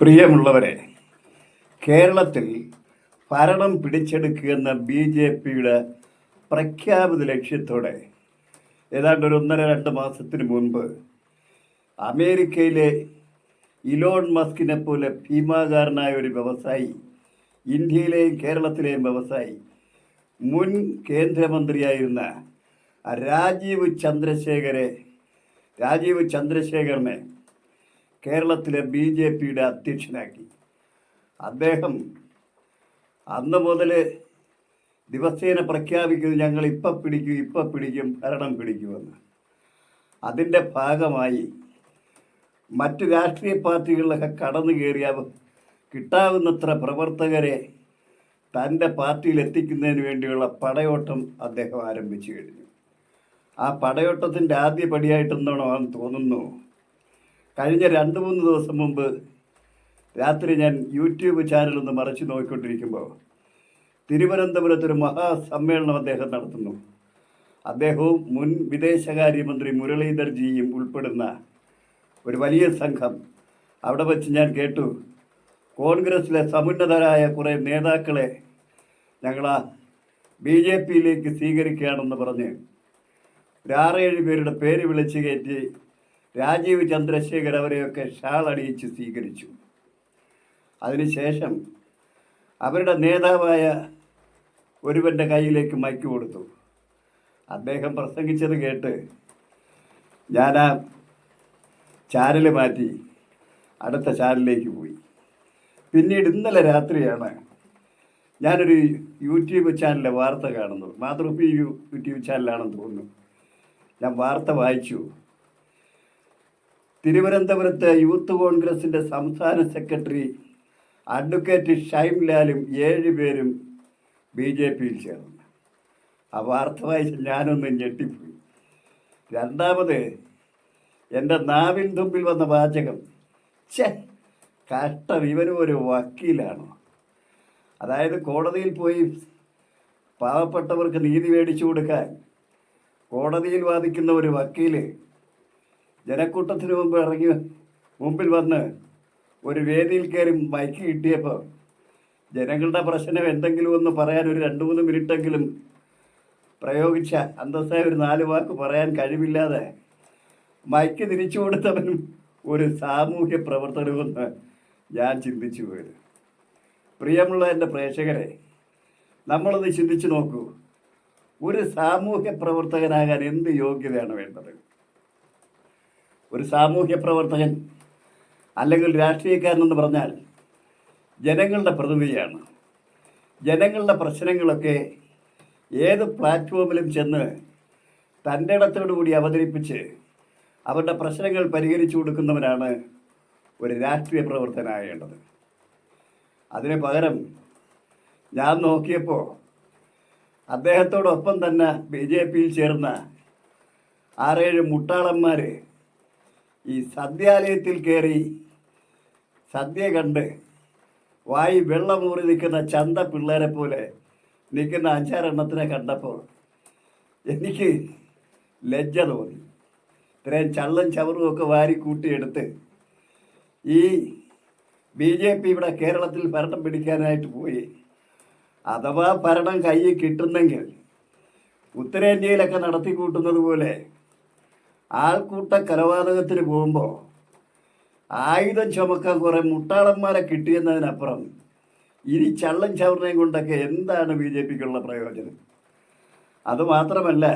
പ്രിയമുള്ളവരെ കേരളത്തിൽ ഭരണം പിടിച്ചെടുക്കുന്ന ബി ജെ പിയുടെ പ്രഖ്യാപിത ലക്ഷ്യത്തോടെ ഏതാണ്ട് ഒരു ഒന്നര രണ്ട് മാസത്തിന് മുൻപ് അമേരിക്കയിലെ ഇലോൺ മസ്കിനെ പോലെ ഭീമാകാരനായ ഒരു വ്യവസായി ഇന്ത്യയിലെയും കേരളത്തിലെയും വ്യവസായി മുൻ കേന്ദ്രമന്ത്രിയായിരുന്ന രാജീവ് ചന്ദ്രശേഖരെ രാജീവ് ചന്ദ്രശേഖരനെ കേരളത്തിലെ ബി ജെ പിയുടെ അധ്യക്ഷനാക്കി. അദ്ദേഹം അന്ന് മുതൽ ദിവസേന പ്രഖ്യാപിക്കുന്നത് ഞങ്ങൾ ഇപ്പം പിടിക്കും ഇപ്പം പിടിക്കും ഭരണം പിടിക്കുമെന്ന്. അതിന്റെ ഭാഗമായി മറ്റ് രാഷ്ട്രീയ പാർട്ടികളിലൊക്കെ കടന്നു കയറിയ കിട്ടാവുന്നത്ര പ്രവർത്തകരെ തന്റെ പാർട്ടിയിൽ എത്തിക്കുന്നതിന് വേണ്ടിയുള്ള പടയോട്ടം അദ്ദേഹം ആരംഭിച്ചു കഴിഞ്ഞു. ആ പടയോട്ടത്തിന്റെ ആദ്യ പടിയായിട്ടെന്നാണോ ആണെന്ന് തോന്നുന്നു. കഴിഞ്ഞ രണ്ട് മൂന്ന് ദിവസം മുമ്പ് രാത്രി ഞാൻ യൂട്യൂബ് ചാനലൊന്ന് മറച്ചു നോക്കിക്കൊണ്ടിരിക്കുമ്പോൾ തിരുവനന്തപുരത്തൊരു മഹാസമ്മേളനം അദ്ദേഹം നടത്തുന്നു. അദ്ദേഹവും മുൻ വിദേശകാര്യമന്ത്രി മുരളീധർജിയും ഉൾപ്പെടുന്ന ഒരു വലിയ സംഘം. അവിടെ വച്ച് ഞാൻ കേട്ടു. കോൺഗ്രസ്സിലെ സമുന്നതരായ കുറേ നേതാക്കളെ ഞങ്ങളെ ബി ജെ പിയിലേക്ക് സ്വീകരിക്കുകയാണെന്ന് പറഞ്ഞ് ഒരു ആറേഴ് പേരുടെ പേര് വിളിച്ചു കയറ്റി രാജീവ് ചന്ദ്രശേഖർ അവരെയൊക്കെ ഷാൾ അണിയിച്ച് സ്വീകരിച്ചു. അതിനുശേഷം അവരുടെ നേതാവായ ഒരുവന്റെ കയ്യിലേക്ക് മൈക്ക് കൊടുത്തു. അദ്ദേഹം പ്രസംഗിച്ചത് കേട്ട് ഞാൻ ആ ചാനൽ മാറ്റി അടുത്ത ചാനലിലേക്ക് പോയി. പിന്നീട് ഇന്നലെ രാത്രിയാണ് ഞാനൊരു യൂട്യൂബ് ചാനലിലെ വാർത്ത കാണുന്നത്. മാതൃഭൂമി യൂട്യൂബ് ചാനലാണെന്ന് തോന്നുന്നു. ഞാൻ വാർത്ത വായിച്ചു. തിരുവനന്തപുരത്ത് യൂത്ത് കോൺഗ്രസിന്റെ സംസ്ഥാന സെക്രട്ടറി അഡ്വക്കേറ്റ് ഷൈം ലാലും ഏഴ് പേരും ബി ജെ പിയിൽ ചേർന്നു. ആ വാർത്ത വായിച്ച് ഞാനൊന്ന് ഞെട്ടിപ്പോയി. രണ്ടാമത് എന്റെ നാവിൻ തുമ്പിൽ വന്ന വാചകം ചേ കഷ്ടം ഇവനും ഒരു വക്കീലാണോ. അതായത് കോടതിയിൽ പോയി പാവപ്പെട്ടവർക്ക് നീതി മേടിച്ചു കൊടുക്കാൻ കോടതിയിൽ വാദിക്കുന്ന ഒരു വക്കീൽ ജനക്കൂട്ടത്തിന് മുമ്പ് ഇറങ്ങി മുമ്പിൽ വന്ന് ഒരു വേദിയിൽ കയറി മൈക്ക് കിട്ടിയപ്പോൾ ജനങ്ങളുടെ പ്രശ്നം എന്തെങ്കിലും ഒന്ന് പറയാൻ ഒരു രണ്ട് മൂന്ന് മിനിറ്റെങ്കിലും പ്രയോഗിച്ച അന്തസ്സായ ഒരു നാല് വാക്ക് പറയാൻ കഴിവില്ലാതെ മൈക്ക് തിരിച്ചു കൊടുത്തവനും ഒരു സാമൂഹ്യ പ്രവർത്തനമെന്ന് ഞാൻ ചിന്തിച്ചു പോയത്. പ്രിയമുള്ള എന്റെ പ്രേക്ഷകരെ നമ്മളൊന്ന് ചിന്തിച്ചു നോക്കൂ. ഒരു സാമൂഹ്യ പ്രവർത്തകനാകാൻ എന്ത് യോഗ്യതയാണ് വേണ്ടത്? ഒരു സാമൂഹ്യ പ്രവർത്തകൻ അല്ലെങ്കിൽ രാഷ്ട്രീയക്കാരനെന്ന് പറഞ്ഞാൽ ജനങ്ങളുടെ പ്രതിനിധിയാണ്. ജനങ്ങളുടെ പ്രശ്നങ്ങളൊക്കെ ഏത് പ്ലാറ്റ്ഫോമിലും ചെന്ന് തന്റെ ഇടത്തോടു കൂടി അവതരിപ്പിച്ച് അവരുടെ പ്രശ്നങ്ങൾ പരിഹരിച്ചു കൊടുക്കുന്നവനാണ് ഒരു രാഷ്ട്രീയ പ്രവർത്തനാകേണ്ടത് അതിന് പകരം ഞാൻ നോക്കിയപ്പോൾ അദ്ദേഹത്തോടൊപ്പം തന്നെ ബി ജെ പിയിൽ ചേർന്ന ആറേഴ് മുട്ടാളന്മാർ ഈ സദ്യാലയത്തിൽ കയറി സദ്യ കണ്ട് വായി വെള്ളമൂറി നിൽക്കുന്ന ചന്ത പിള്ളേരെ പോലെ നിൽക്കുന്ന അഞ്ചാറെണ്ണത്തിനെ കണ്ടപ്പോൾ എനിക്ക് ലജ്ജ തോന്നി. ഇത്രയും ചള്ളും ചവറും ഒക്കെ വാരി കൂട്ടിയെടുത്ത് ഈ ബി ജെ പി ഇവിടെ കേരളത്തിൽ ഭരണം പിടിക്കാനായിട്ട് പോയി. അഥവാ ഭരണം കയ്യിൽ കിട്ടുന്നെങ്കിൽ ഉത്തരേന്ത്യയിലൊക്കെ നടത്തി കൂട്ടുന്നത് പോലെ ആൾക്കൂട്ട കലപാതകത്തിന് പോകുമ്പോൾ ആയുധം ചുമക്കാൻ കുറേ മുട്ടാളന്മാരെ കിട്ടിയെന്നതിനപ്പുറം ഇനി ചള്ളം ചവറിനെയും കൊണ്ടൊക്കെ എന്താണ് ബി ജെ പിക്കുള്ള പ്രയോജനം? അതുമാത്രമല്ല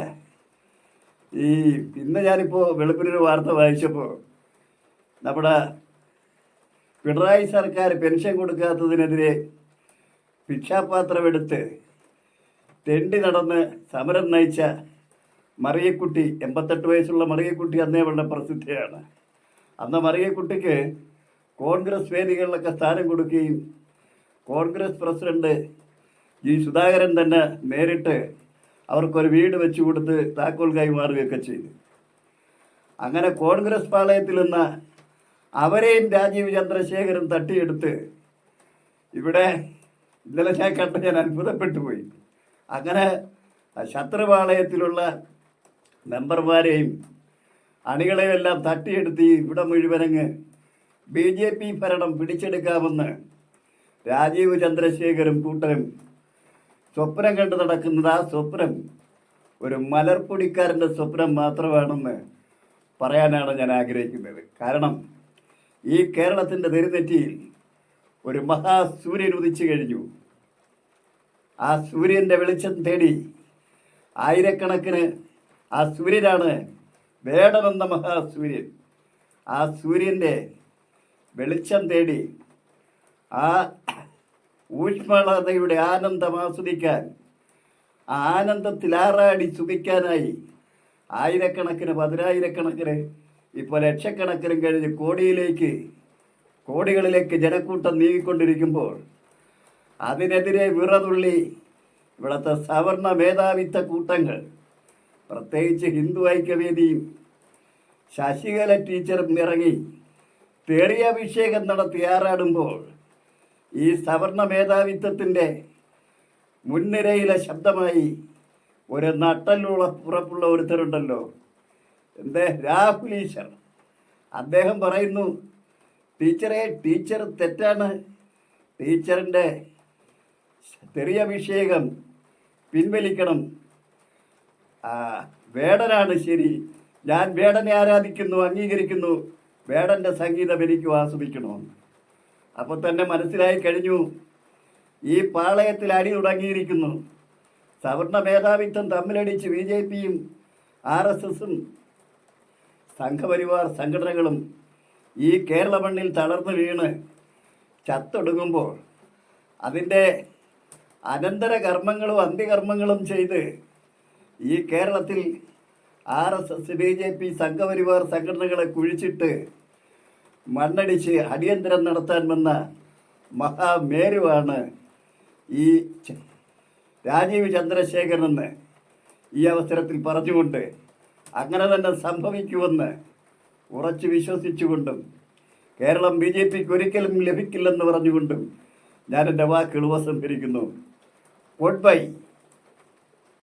ഈ ഇന്ന് ഞാനിപ്പോൾ വെളുപ്പിനൊരു വാർത്ത വായിച്ചപ്പോൾ നമ്മുടെ പിണറായി സർക്കാർ പെൻഷൻ കൊടുക്കാത്തതിനെതിരെ ഭിക്ഷാപാത്രമെടുത്ത് തെണ്ടി നടന്ന് സമരം നയിച്ച മറിയക്കുട്ടി എൺപത്തെട്ട് വയസ്സുള്ള മറിയക്കുട്ടി അന്നേ വളരെ പ്രസിദ്ധയാണ്. അന്ന് മറിയക്കുട്ടിക്ക് കോൺഗ്രസ് വേദികളിലൊക്കെ സ്ഥാനം കൊടുക്കുകയും കോൺഗ്രസ് പ്രസിഡന്റ് ജി സുധാകരൻ തന്നെ നേരിട്ട് അവർക്കൊരു വീട് വെച്ചു കൊടുത്ത് താക്കോൽ കൈമാറുകയൊക്കെ ചെയ്തു. അങ്ങനെ കോൺഗ്രസ് പാളയത്തിൽ നിന്ന് അവരെയും രാജീവ് ചന്ദ്രശേഖരൻ തട്ടിയെടുത്ത് ഇവിടെ ഇന്നലെ ഞാൻ കണ്ട് ഞാൻ അത്ഭുതപ്പെട്ടു പോയി. അങ്ങനെ ശത്രുപാളയത്തിലുള്ള മെമ്പർമാരെയും അണികളെയും എല്ലാം തട്ടിയെടുത്ത് ഇവിടെ മുഴുവനങ്ങ് ബി ജെ പി ഭരണം പിടിച്ചെടുക്കാമെന്ന് രാജീവ് ചന്ദ്രശേഖരും കൂട്ടരും സ്വപ്നം കണ്ടു നടക്കുന്നത് ആ സ്വപ്നം ഒരു മലർപ്പൊടിക്കാരന്റെ സ്വപ്നം മാത്രമാണെന്ന് പറയാനാണ് ഞാൻ ആഗ്രഹിക്കുന്നത്. കാരണം ഈ കേരളത്തിന്റെ നെരുനെറ്റിയിൽ ഒരു മഹാസൂര്യൻ ഉദിച്ചു കഴിഞ്ഞു. ആ സൂര്യന്റെ വെളിച്ചം തേടി ആയിരക്കണക്കിന് ആ സൂര്യനാണ് വേടമെന്ന മഹാസൂര്യൻ ആ സൂര്യന്റെ വെളിച്ചം തേടി ആ ഊഷ്മളതയുടെ ആനന്ദം ആസ്വദിക്കാൻ ആ ആനന്ദത്തിൽ ആറാടി സുഖിക്കാനായി ആയിരക്കണക്കിന് പതിനായിരക്കണക്കിന് ഇപ്പോൾ ലക്ഷക്കണക്കിനും കഴിഞ്ഞ് കോടിയിലേക്ക് കോടികളിലേക്ക് ജനക്കൂട്ടം നീങ്ങിക്കൊണ്ടിരിക്കുമ്പോൾ അതിനെതിരെ വിറതുള്ളി ഇവിടുത്തെ സവർണ മേധാവിത്വ കൂട്ടങ്ങൾ പ്രത്യേകിച്ച് ഹിന്ദു ഐക്യവേദിയും ശശികല ടീച്ചറും ഇറങ്ങി തേറിയാഭിഷേകം നടത്തി ആറാടുമ്പോൾ ഈ സവർണ മേധാവിത്വത്തിന്റെ മുൻനിരയിലെ ശബ്ദമായി ഒരു നട്ടലുള്ള ഉറപ്പുള്ള ഒരുത്തരുണ്ടല്ലോ. എന്തേ? രാഹുൽ ഈശ്വർ. അദ്ദേഹം പറയുന്നു ടീച്ചറെ ടീച്ചർ തെറ്റാണ്. ടീച്ചറിന്റെ തെറിയഭിഷേകം പിൻവലിക്കണം. വേടനാണ് ശരി. ഞാൻ വേടനെ ആരാധിക്കുന്നു അംഗീകരിക്കുന്നു. വേടന്റെ സംഗീതം എനിക്ക് ആസ്വദിക്കണമെന്ന്. അപ്പോൾ തന്നെ മനസ്സിലായി കഴിഞ്ഞു. ഈ പാളയത്തിൽ അടി തുടങ്ങിയിരിക്കുന്നു. സവർണ മേധാവിത്വം തമ്മിലടിച്ച് ബി ജെ പിയും ആർ എസ് എസും സംഘപരിവാർ സംഘടനകളും ഈ കേരള മണ്ണിൽ തളർന്നു വീണ് ചത്തൊടുങ്ങുമ്പോൾ അതിന്റെ അനന്തര കർമ്മങ്ങളും അന്ത്യകർമ്മങ്ങളും ചെയ്ത് ഈ കേരളത്തിൽ R S S B J P Sangh Parivar സംഘടനകളെ കുഴിച്ചിട്ട് മണ്ണടിച്ച് അടിയന്തരം നടത്താൻ വന്ന മഹാമേരുവാണ് ഈ രാജീവ് ചന്ദ്രശേഖരനെന്ന് ഈ അവസരത്തിൽ പറഞ്ഞുകൊണ്ട് അങ്ങനെ തന്നെ സംഭവിക്കുമെന്ന് ഉറച്ചു വിശ്വസിച്ചുകൊണ്ടും കേരളം ബി ജെ പിക്ക് ഒരിക്കലും ലഭിക്കില്ലെന്ന് പറഞ്ഞുകൊണ്ടും ഞാൻ എന്റെ വാക്കുകൾ ഉപസംഹരിക്കുന്നു. Good bye.